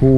พู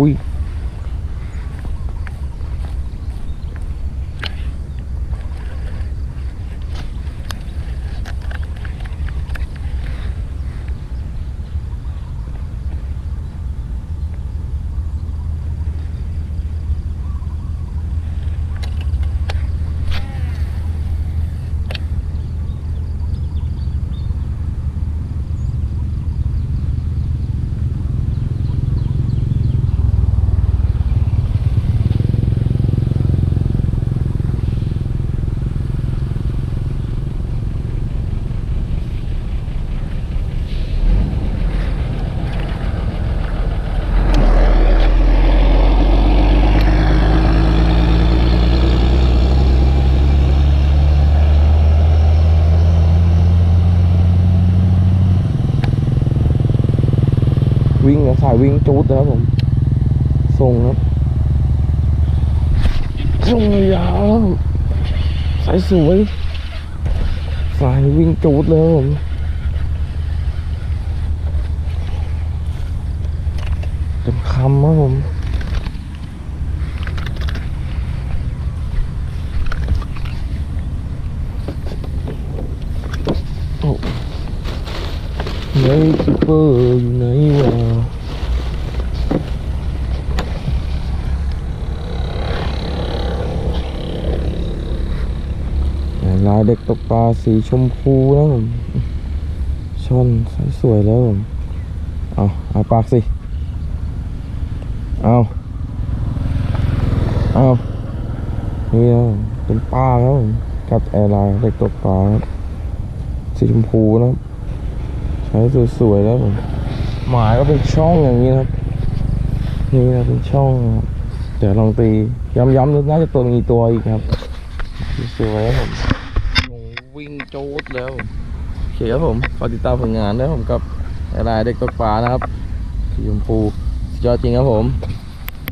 วิ่งนะสายวิ่งจูดนะครับผมส่งครับส่งยาวสายสวย สายวิ่งจูดเลยครับผมเต็มคำครับผม โอ้ ไหนซูเปอร์อยู่ไหนวะลายเด็กตกปลาสีชมพูนะผมชอนสวยแล้วผมเอาเอาปากสิ เอาเอานี่นะเป็นปลาครับผมกับแอร์ไลน์เด็กตกปลาสีชมพูนะ ครับใช้สวยๆแล้วผมหมายก็เป็นช่องอย่างนี้ครับ นี่นะเป็นช่องครับเดี๋ยวลองตีย้ำๆน่าจะตัวมีตัวอีกครับสวยๆครับผมวิ่งโจ๊ดแล้วโอเคครับผมฝากติดตามผลงานนะผมกับอะไรเด็กตกปลานะครับสีชมพูยอดจริงครับผม